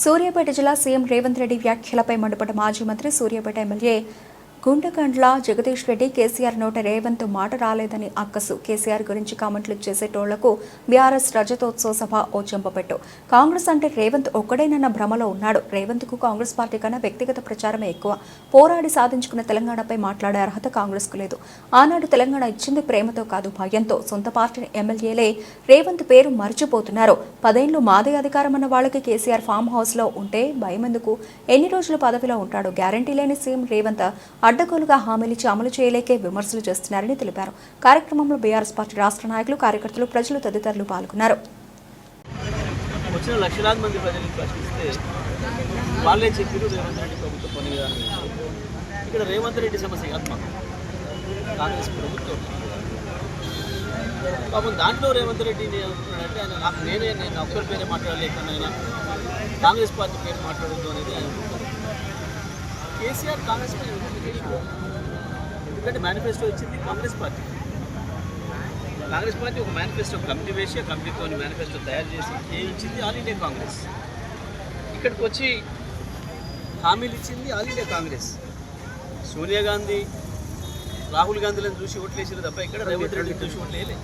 సూర్యాపేట జిల్లా సీఎం రేవంత్ రెడ్డి వ్యాఖ్యలపై మండిపడ్డ మాజీ మంత్రి సూర్యాపేట ఎమ్మెల్యే గుండకండ్ల జగదీష్ రెడ్డి కేసీఆర్ నోట రేవంత్ మాట రాలేదని అక్కసు. కేసీఆర్ గురించి కామెంట్లు చేసేటోళ్ళకు బీఆర్ఎస్ రజతోత్సవ సభ ఓ చెంపపెట్టు. కాంగ్రెస్ అంటే రేవంత్ ఒక్కడేనన్న భ్రమలో ఉన్నాడు. రేవంత్కు కాంగ్రెస్ పార్టీ కన్నా వ్యక్తిగత ప్రచారమే ఎక్కువ. పోరాడి సాధించుకున్న తెలంగాణపై మాట్లాడే అర్హత కాంగ్రెస్కు లేదు. ఆనాడు తెలంగాణ ఇచ్చింది ప్రేమతో కాదు భయంతో సొంత పార్టీ ఎమ్మెల్యేలే రేవంత్ పేరు మర్చిపోతున్నారు. పదేళ్ళు మాదే అధికారం అన్న వాళ్ళకి కేసీఆర్ ఫామ్ హౌస్లో ఉంటే భయమెందుకు? ఎన్ని రోజులు పదవిలో ఉంటాడు? గ్యారంటీ లేని సీఎం రేవంత్. అడ్డగోలుగా హామీలిచ్చి అమలు చేయలేకే విమర్శలు చేస్తున్నారని తెలిపారు. కార్యక్రమంలో బీఆర్ఎస్ పార్టీ రాష్ట్ర నాయకులు కార్యకర్తలు ప్రజలు తదితరులు పాల్గొన్నారు. వచ్చిన లక్షలాది మంది ప్రజలకు ప్రశ్నిస్తే వాళ్ళే చెప్పారు రేవంత్ రెడ్డి ప్రభుత్వ పని ఇక్కడ రేవంత్ రెడ్డి సమస్య ఆత్మ కాంగ్రెస్ ప్రభుత్వం. పాపం దాంట్లో రేవంత్ రెడ్డి ఏమంటున్నాడంటే ఆయన నాకు నేనే నేను ఒక్కరి పేరే మాట్లాడలేకుండా కాంగ్రెస్ పార్టీ పేరు మాట్లాడద్దు అనేది ఆయన కేసీఆర్ కాంగ్రెస్ చేయలేదు? ఎందుకంటే మేనిఫెస్టో ఇచ్చింది కాంగ్రెస్ పార్టీ. కాంగ్రెస్ పార్టీ ఒక మేనిఫెస్టో కమిటీ వేసి ఆ కమిటీతో మేనిఫెస్టో తయారు చేసి ఏ ఇచ్చింది ఆల్ ఇండియా కాంగ్రెస్. ఇక్కడికి వచ్చి హామీలు ఇచ్చింది all India Congress. Sonia Gandhi Rahul గాంధీలను చూసి ఓట్లేసారు తప్ప ఇక్కడ రేవంత్ రెడ్డి చూసి ఓట్లేయలే.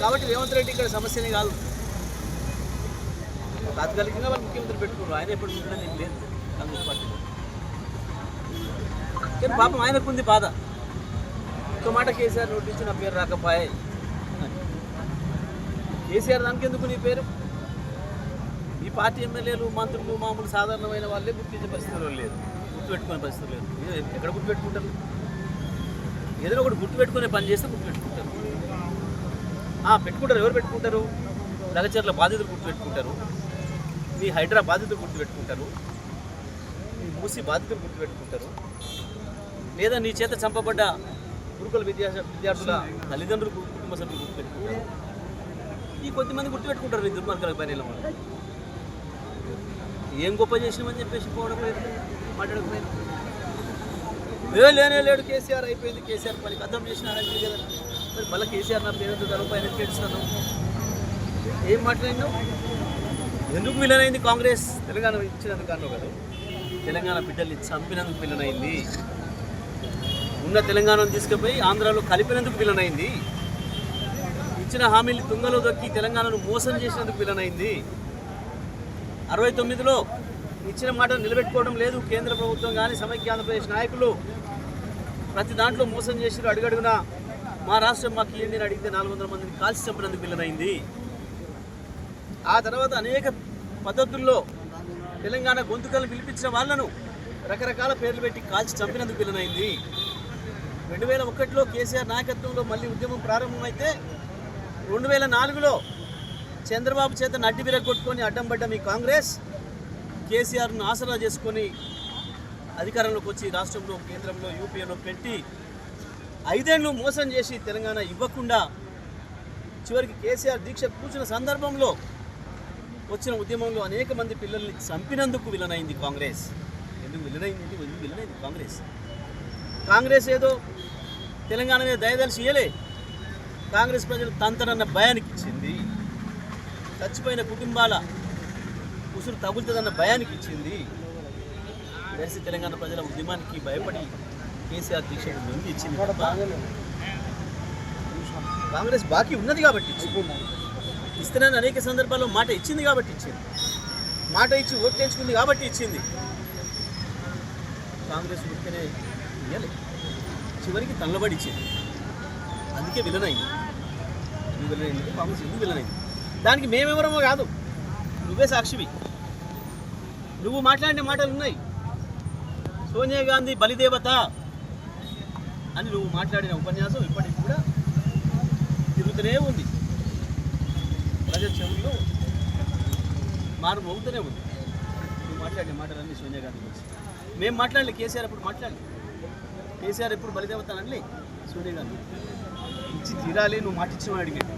కాబట్టి రేవంత్ రెడ్డి ఇక్కడ సమస్యనే కాదు. తాత్కాలికంగా వాళ్ళు ముఖ్యమంత్రి పెట్టుకున్నారు. ఆయన ఎప్పుడు ఉండడం లేదు. కాంగ్రెస్ పాపం ఆయనకు ఉంది బాధ. ఒక మాట కేసీఆర్ నోటీసు నా పేరు రాకపోయే. కేసీఆర్ దానికి ఎందుకు నీ పేరు? ఈ పార్టీ ఎమ్మెల్యేలు మంత్రులు మామూలు సాధారణమైన వాళ్ళే గుర్తించే పరిస్థితులు లేదు గుర్తుపెట్టుకునే పరిస్థితులు లేదు ఎక్కడ గుర్తుపెట్టుకుంటారు? ఏదైనా ఒకటి గుర్తుపెట్టుకునే పని చేస్తే గుర్తుపెట్టుకుంటారు. పెట్టుకుంటారు. ఎవరు పెట్టుకుంటారు? నగచర్ల బాధితులు గుర్తుపెట్టుకుంటారు. మీ హైడ్రా బాధితులు గుర్తుపెట్టుకుంటారు. మూసి బాధితులు గుర్తుపెట్టుకుంటారు. లేదా నీ చేత చంపబడ్డ గురుకుల విద్యా విద్యార్థుల తల్లిదండ్రులు కుటుంబ సభ్యులు గుర్తుపెట్టుకుంటారు. ఈ కొద్దిమంది గుర్తుపెట్టుకుంటారు నీ దుర్మార్గాల పైన ఏం గొప్ప చేసినామని చెప్పేసి పోవడం లేదు. మాట్లాడకపోయింది ఏ లేనే లేడు కేసీఆర్ అయిపోయింది. కేసీఆర్ పని అర్థం చేసినారంటే కదా మరి మళ్ళీ కేసీఆర్ నా పేరు తరపు పైన ఏం మాట్లాడినావు? ఎందుకు విలనైంది కాంగ్రెస్? తెలంగాణ ఇచ్చినందుకు అన్నావు కదా. తెలంగాణ బిడ్డల్ని చంపినందుకు పిల్లనైంది ఉన్న తెలంగాణను తీసుకుపోయి ఆంధ్రాలో కలిపినందుకు పిల్లనైంది ఇచ్చిన హామీలు తుంగలో దొక్కి తెలంగాణను మోసం చేసినందుకు పిల్లనైంది అరవై తొమ్మిదిలో ఇచ్చిన మాట నిలబెట్టుకోవడం లేదు. కేంద్ర ప్రభుత్వం కానీ సమైక్య ఆంధ్రప్రదేశ్ నాయకులు ప్రతి దాంట్లో మోసం చేసి అడుగడుగున మా రాష్ట్రం మాకు ఇవ్వండి అడిగితే నాలుగు వందల మందిని కాల్చి చంపినందుకు పిల్లనైంది ఆ తర్వాత అనేక పద్ధతుల్లో తెలంగాణ గొంతుకలను పిలిపించిన వాళ్ళను రకరకాల పేర్లు పెట్టి కాల్చి చంపినందుకు విలనైంది రెండు వేల ఒకటిలో కేసీఆర్ నాయకత్వంలో మళ్ళీ ఉద్యమం ప్రారంభమైతే రెండు వేల నాలుగులో చంద్రబాబు చేత నడ్డి విరగొట్టుకొని అడ్డం పడ్డ మీ కాంగ్రెస్. కేసీఆర్ను ఆసరా చేసుకొని అధికారంలోకి వచ్చి రాష్ట్రంలో కేంద్రంలో యూపీఏలో పెట్టి ఐదేళ్ళు మోసం చేసి తెలంగాణ ఇవ్వకుండా చివరికి కేసీఆర్ దీక్ష కూర్చున్న సందర్భంలో వచ్చిన ఉద్యమంలో అనేక మంది పిల్లల్ని చంపినందుకు విలనైంది కాంగ్రెస్. ఎందుకు విలనైంది? ఎందుకు విలనైంది కాంగ్రెస్? కాంగ్రెస్ ఏదో తెలంగాణ మీద దయదలిసి ఇయ్యలే. కాంగ్రెస్ ప్రజలు తంతనన్న భయానికి ఇచ్చింది. చచ్చిపోయిన కుటుంబాల ఉసురు తగులుతుందన్న భయానికి ఇచ్చింది. దర్శి తెలంగాణ ప్రజల ఉద్యమానికి భయపడి కేసీఆర్ దీక్షకు ముందు ఇచ్చింది కాంగ్రెస్ బాకీ ఉన్నది కాబట్టి. ఇస్తున్నాను అనేక సందర్భాల్లో మాట ఇచ్చింది కాబట్టి ఇచ్చింది. మాట ఇచ్చి ఓటు తెచ్చుకుంది కాబట్టి ఇచ్చింది. కాంగ్రెస్ ఉడికనే ఇయ్యలే. చివరికి తల్లబడి ఇచ్చింది. అందుకే విలనైంది. నువ్వు విలనైంది కాంగ్రెస్ ఎందుకు విలనైంది? దానికి మేమెవరమో కాదు. నువ్వే సాక్షివి. నువ్వు మాట్లాడిన మాటలు ఉన్నాయి. సోనియా గాంధీ బలిదేవత అని నువ్వు మాట్లాడిన ఉపన్యాసం ఇప్పటికి కూడా తిరుగుతూనే ఉంది. ప్రజల చెవుల్లో మారు మోగుతూనే ఉంది. నువ్వు మాట్లాడిన మాటలన్నీ సోనియా గాంధీ గురించి. మేము మాట్లాడలే కేసీఆర్ ఎప్పుడు మాట్లాడలే. కేసీఆర్ ఎప్పుడు బలిదేవత సోనియా గాంధీ. ఇచ్చి తీరాలి నువ్వు మాట ఇచ్చిన అడిగాడు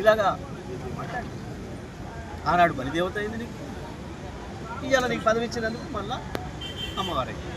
ఇలాగా మాట్లాడి ఆనాడు బలిదేవత అయింది నీకు. ఇవాళ నీకు పదవి ఇచ్చినందుకు మళ్ళా అమ్మవారైంది